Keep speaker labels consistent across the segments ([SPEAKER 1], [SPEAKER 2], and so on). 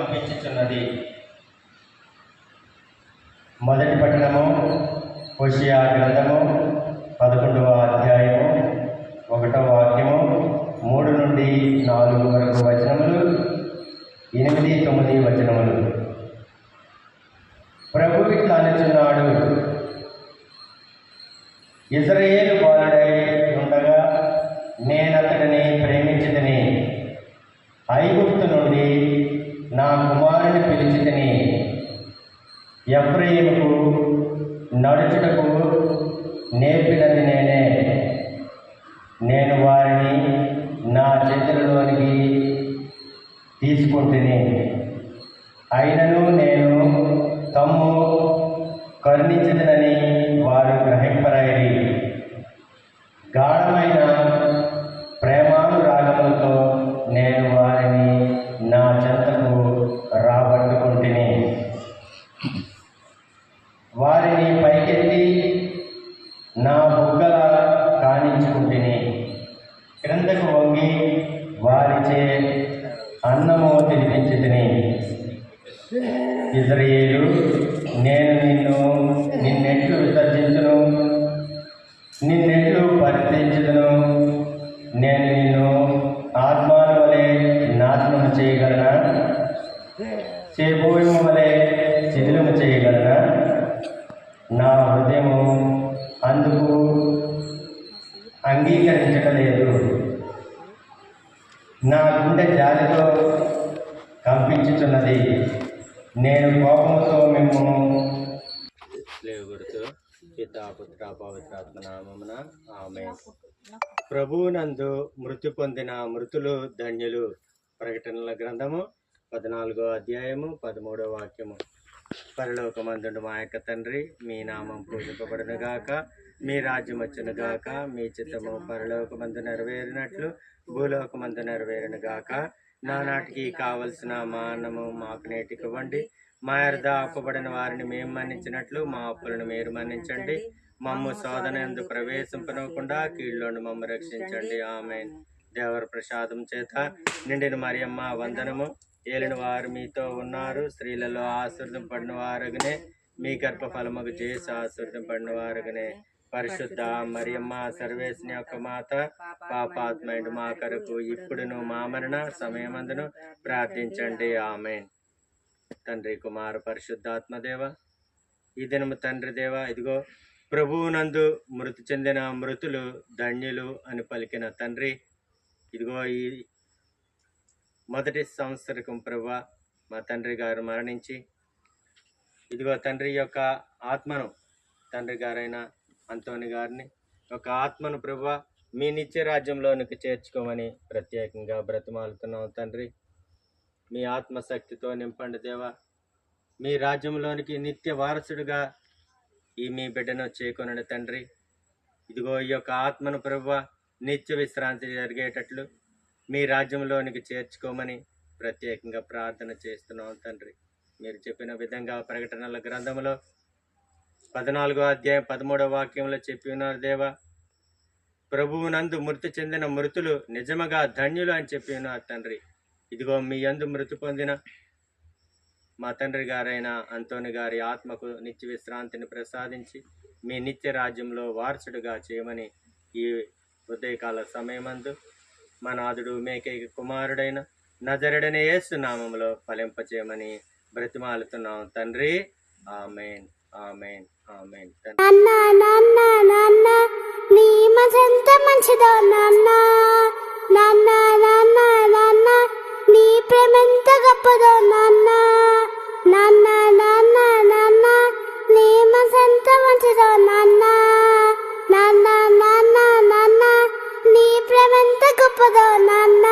[SPEAKER 1] పంపించుచున్నది. మొదటి పట్టణము హోషియా గ్రంథము పదకొండవ అధ్యాయము ఒకటవ వాక్యము మూడు నుండి నాలుగు వరకు వచనములు ఎనిమిది తొమ్మిది వచనములు. ప్రభువి ఇట్లా ఇజ్రాయేల్ నీకు నడుచుటకు నేర్పినది నేనే. నేను వారిని నా చేతులలోనికి తీసుకుంటుని. అయినను నేను తమ్ము కరుణించదనని వారు గ్రహింపరైరి. గాఢమైన నా గుండె జాలితో కంపించుతున్నది. నేను కోపంతో మిమ్మను లేవుగుడుతూ పితా పవిత్రాత్మ నామమున ఆమె ప్రభువునందు మృతి పొందిన మృతులు ధన్యులు. ప్రకటనల గ్రంథము పద్నాలుగో అధ్యాయము పదమూడో వాక్యము. పరలోకమందుండు మా యొక్క తండ్రి మీ నామం పూజింపబడునుగాక. మీ రాజ్యం వచ్చును గాక మీ చిత్తము పరలోకమందు నెరవేరినట్లు భూలోకమందు నెరవేరును గాక. నానాటికి కావలసిన మా అన్నము మాకు నేటికి ఇవ్వండి మా అర్ధ అప్పుబడిన వారిని మేము మన్నించినట్లు మా అప్పులను మీరు మన్నించండి. మమ్ము శోధన ఎందు ప్రవేశింపనకుండా కీళ్ళను మమ్మ రక్షించండి. ఆమె దేవర ప్రసాదం చేత నిండిన మరియమ్మ వందనము. ఏలిన వారు మీతో ఉన్నారు. స్త్రీలలో ఆశీర్వదింపడిన వారుగానే. మీ గర్భఫలముకు చేసి ఆశీర్వదింపడిన వారుగానే. పరిశుద్ధ మరియమ్మ సర్వేశ్ని యొక్క మాత పాపాత్మైండు మా కొరకు ఇప్పుడును మా మరణ సమయమందును ప్రార్థించండి. ఆమె తండ్రి కుమార పరిశుద్ధాత్మదేవ ఈ దినము తండ్రి దేవ ఇదిగో ప్రభువునందు మృతి చెందిన మృతులు ధన్యులు అని పలికిన తండ్రి ఇదిగో ఈ మొదటి సంవత్సరకం ప్రభు మా తండ్రి గారు మరణించి ఇదిగో తండ్రి యొక్క ఆత్మను తండ్రి గారైన అంతోని గారిని ఒక ఆత్మను ప్రభు మీ నిత్య రాజ్యంలోనికి చేర్చుకోమని ప్రత్యేకంగా బ్రతిమాలుతున్నాం తండ్రి. మీ ఆత్మశక్తితో నింపండి దేవా. మీ రాజ్యంలోనికి నిత్య వారసుడుగా ఈ మీ బిడ్డను చేకొనండి తండ్రి. ఇదిగో ఈ యొక్క ఆత్మను ప్రభు నిత్య విశ్రాంతి జరిగేటట్లు మీ రాజ్యంలోనికి చేర్చుకోమని ప్రత్యేకంగా ప్రార్థన చేస్తున్నాం తండ్రి. మీరు చెప్పిన విధంగా ప్రకటనల గ్రంథంలో పద్నాలుగో అధ్యాయం పదమూడవ వాక్యంలో చెప్పి ఉన్నారు దేవా ప్రభువునందు మృతి చెందిన మృతులు నిజముగా ధన్యులు అని చెప్పి ఉన్నారు తండ్రి. ఇదిగో మీ యందు మృతి పొందిన మా తండ్రి గారైన అంతోని గారి ఆత్మకు నిత్య విశ్రాంతిని ప్రసాదించి మీ నిత్య రాజ్యంలో వారసుడుగా చేయమని ఈ ఉదయకాల సమయమందు మా నాదుడు మేకైక కుమారుడైన నజరుడనే యేసు నామములో ఫలింపచేయమని బ్రతిమాలుతున్నాం తండ్రి. ఆమెన్. Amen amen.
[SPEAKER 2] నాన్న నాన్న నాన్న నీ మజంత మంచిదో నాన్న. నాన్న నాన్న నాన్న నీ ప్రేమెంత గొప్పదో నాన్న. నాన్న నాన్న నాన్న నీ మజంత మంచిదో నాన్న. నాన్న నాన్న నాన్న నీ ప్రేమెంత గొప్పదో నాన్న.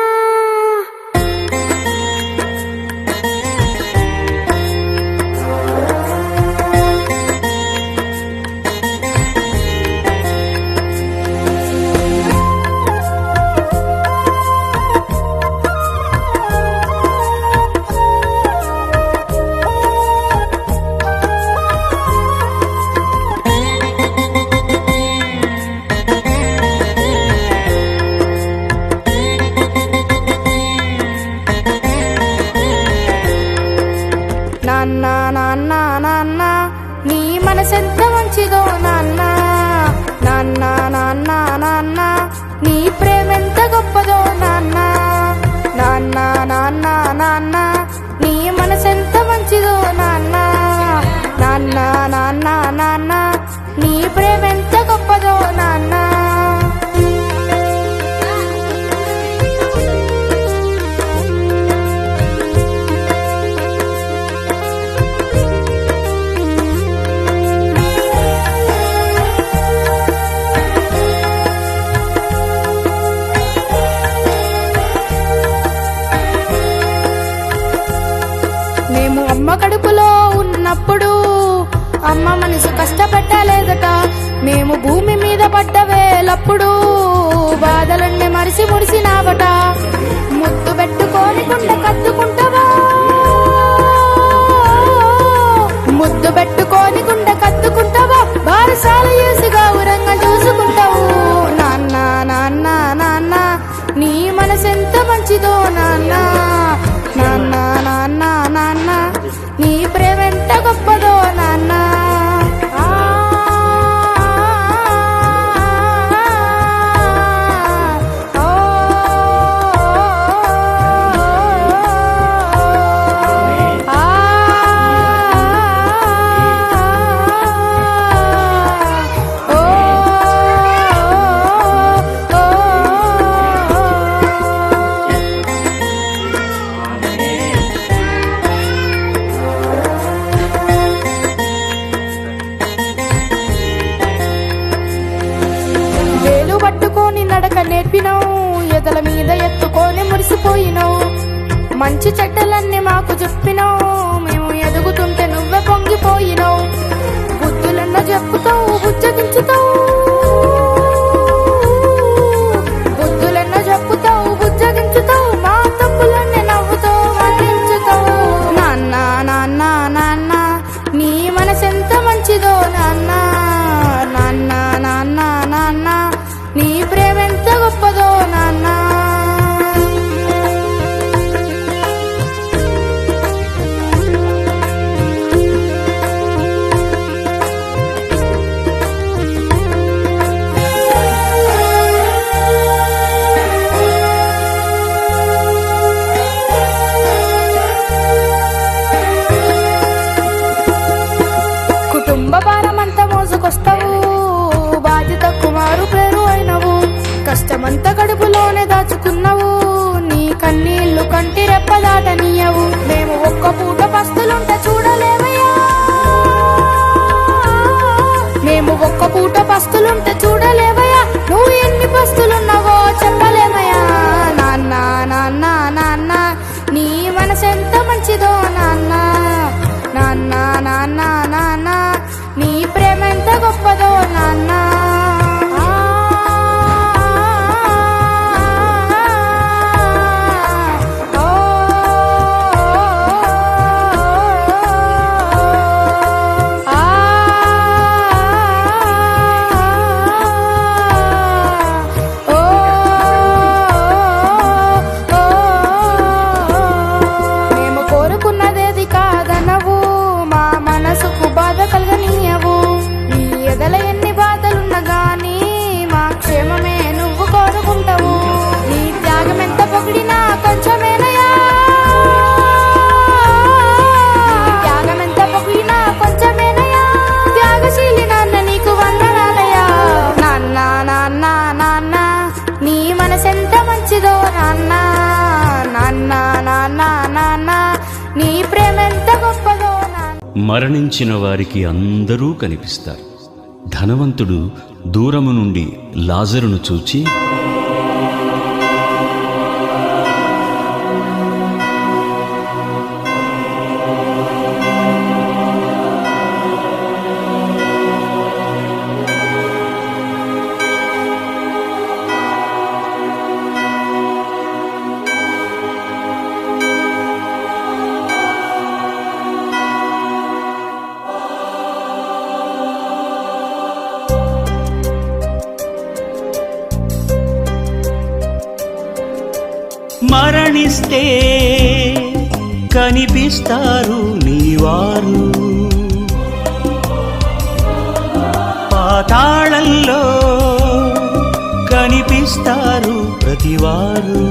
[SPEAKER 3] అమ్మ కడుపులో ఉన్నప్పుడు అమ్మ మనసు కష్టపెట్టలేదట. మేము భూమి మీద పడ్డ వేలప్పుడు బాధలన్నీ మరిసి మురిసినావట. ముద్దు పెట్టుకోని గుండె కత్తుకుంటావా? ముద్దు పెట్టుకోని గుండె కత్తుకుంటావా? బారసాల ఏసుగా గౌరంగా చూసుకుంటావు. నాన్న నాన్న నాన్న నీ మనసు ఎంత మంచిదో నాన్నా. నీ ప్రేమ ఎంత గొప్పదో నేర్పినావు ఎదల మీద ఎత్తుకొని మురిసిపోయినావు. మంచి చెడ్డలన్నీ మాకు చెప్పినావు మేము ఎదుగుతుంటే నువ్వే పొంగిపోయినావు. బుద్ధులన్న చెప్పుతావు poco
[SPEAKER 4] మరణించిన వారికి అందరూ కనిపిస్తారు. ధనవంతుడు దూరము నుండి లాజరును చూచి కనిపిస్తే కనిపిస్తారు నీవారు. పాతాళంలో కనిపిస్తారు ప్రతివారు.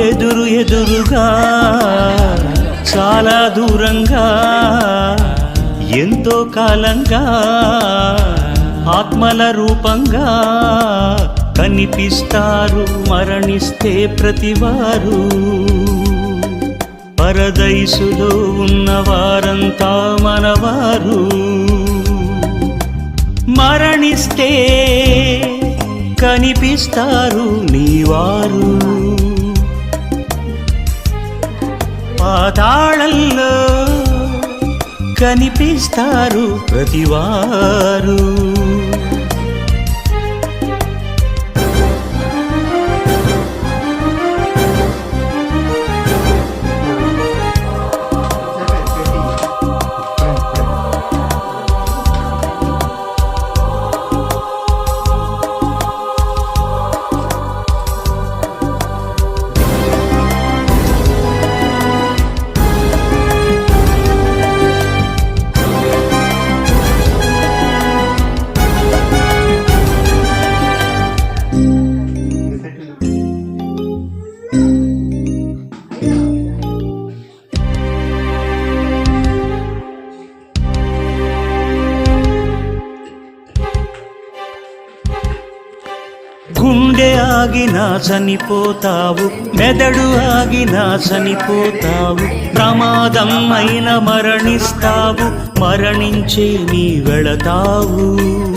[SPEAKER 4] ఎదురు ఎదురుగా చాలా దూరంగా ఎంతో కాలంగా ఆత్మల రూపంగా కనిపిస్తారు మరణిస్తే ప్రతివారు. పరదైసులో ఉన్నవారంతా మనవారు. మరణిస్తే కనిపిస్తారు నీవారు. పాతాళల్లో కనిపిస్తారు ప్రతివారు. ఆగినా చనిపోతావు. మెదడు ఆగినా చనిపోతావు. ప్రమాదం అయిన మరణిస్తావు. మరణించే నీ వెళతావు.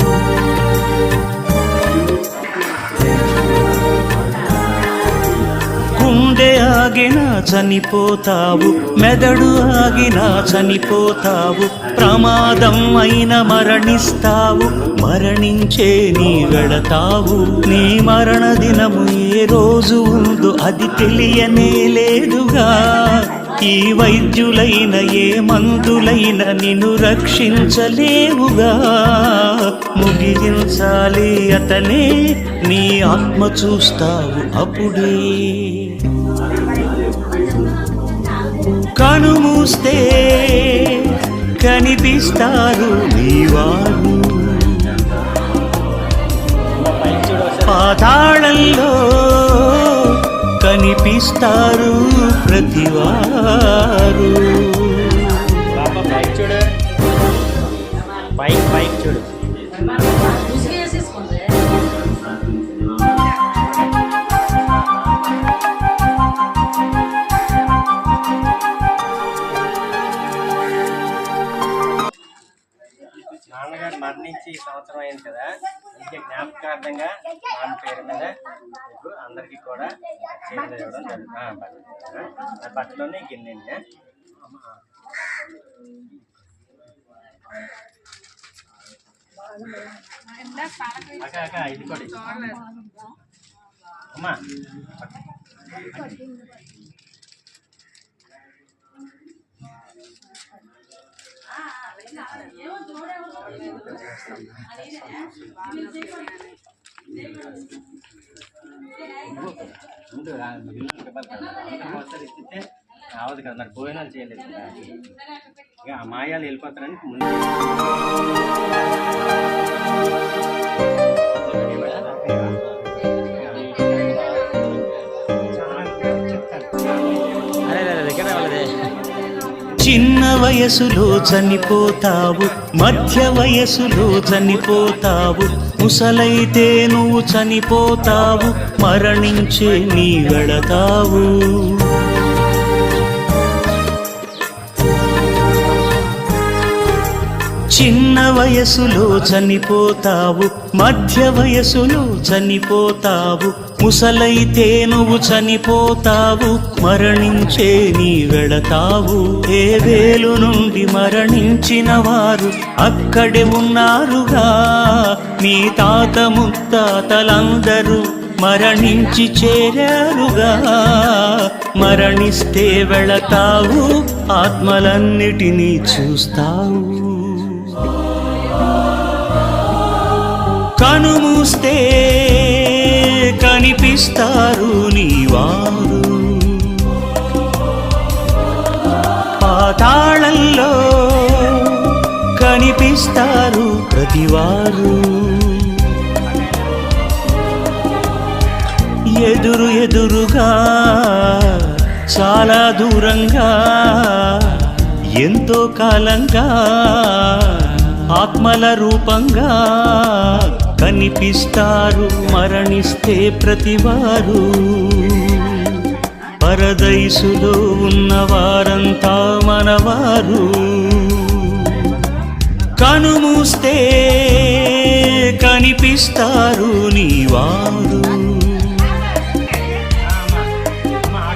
[SPEAKER 4] గుండె ఆగినా చనిపోతావు మెదడు ఆగినా చనిపోతావు ప్రమాదం అయిన మరణిస్తావు మరణించే నీ వెళతావు. నీ మరణ దినము ఏ రోజు ఉందో అది తెలియనే లేదుగా. ఈ వైద్యులైన ఏ మందులైన నిన్ను రక్షించలేవుగా. ముగించాలి అతనే నీ ఆత్మ చూస్తావు అప్పుడే. కనుమూస్తే కనిపిస్తారు నీవారు పాతాళంలో కనిపిస్తారు ప్రతివారు.
[SPEAKER 1] నాన్నగారు మరణించి ఈ సంవత్సరం అయింది కదా అందుకే జ్ఞాపకార్థంగా నాన్న పేరు మీద మీకు అందరికీ కూడా చీరలు ఇవ్వడం జరుగుతుంది. బట్టలోనే గిన్నె ఇది కూడా అమ్మా. ముందు రా, బిల్లులు కదా. ఒకసారి ఇచ్చితే రావద్దు కదా మరి భోజనాలు చేయలేదు ఇక ఆ మాయాలు వెళ్ళిపోతారని ముందు Thank you.
[SPEAKER 4] చిన్న వయసులో చనిపోతావు మధ్య వయసులో చనిపోతావు. ముసలైతే నువ్వు చనిపోతావు మరణించే నీ వెళతావు. చిన్న వయసులో చనిపోతావు మధ్య వయసులో చనిపోతావు ముసలైతే నువ్వు చనిపోతావు మరణించే నీ వెళతావు. ఏ వేలు నుండి మరణించిన వారు అక్కడే ఉన్నారుగా. నీ తాత ముత్తాతలందరూ మరణించి చేరారుగా. మరణిస్తే వెళతావు ఆత్మలన్నిటినీ చూస్తావు. కనుమూస్తే కనిపిస్తారు నీవారు. పాతాళంలో కనిపిస్తారు ప్రతివారు. ఎదురు ఎదురుగా చాలా దూరంగా ఎంతో కాలంగా ఆత్మల రూపంగా కనిపిస్తారు మరణిస్తే ప్రతివారు. పరదైసులో ఉన్నవారంతా మనవారు. కనుమూస్తే కనిపిస్తారు నీవారు.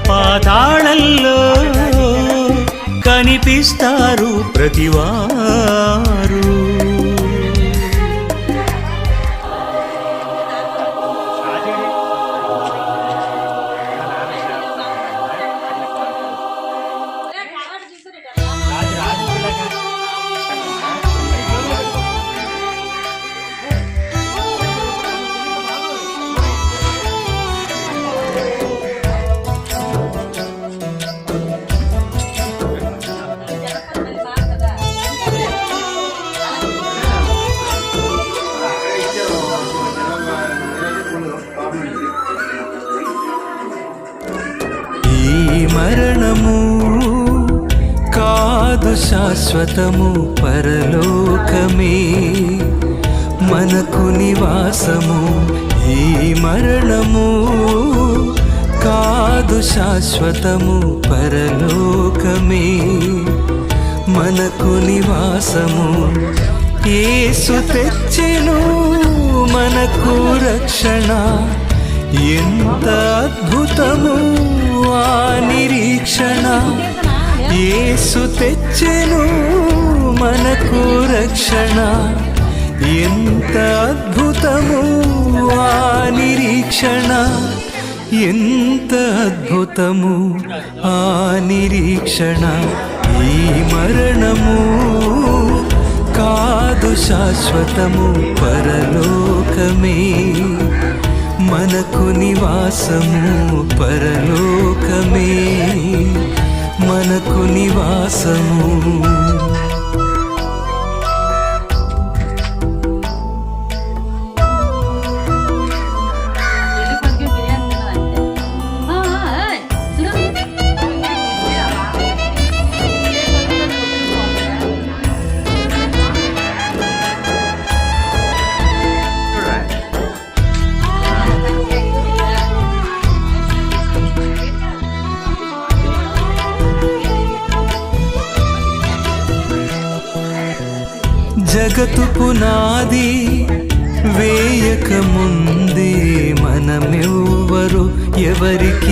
[SPEAKER 4] పాతాళల్లో కనిపిస్తారు ప్రతివారు.
[SPEAKER 5] శాశ్వతము పరలోకమే. మనకు నివాసము ఈ మరణము. కాదు శాశ్వతము పరలోకమే. మనకు నివాసము ఏసు తెచ్చెను. మనకు రక్షణ ఎంత అద్భుతము ఆ నిరీక్షణ. ఏసు తెచ్చెను మనకు రక్షణ. ఎంత అద్భుతము ఆ నిరీక్షణ. ఎంత అద్భుతము ఆ నిరీక్షణ. ఈ మరణము కాదు శాశ్వతము పరలోకమే. మనకు నివాసము పరలోకమే. మనకు నివాసము. పునాది వేయక ముందే మనమెవ్వరు ఎవరికి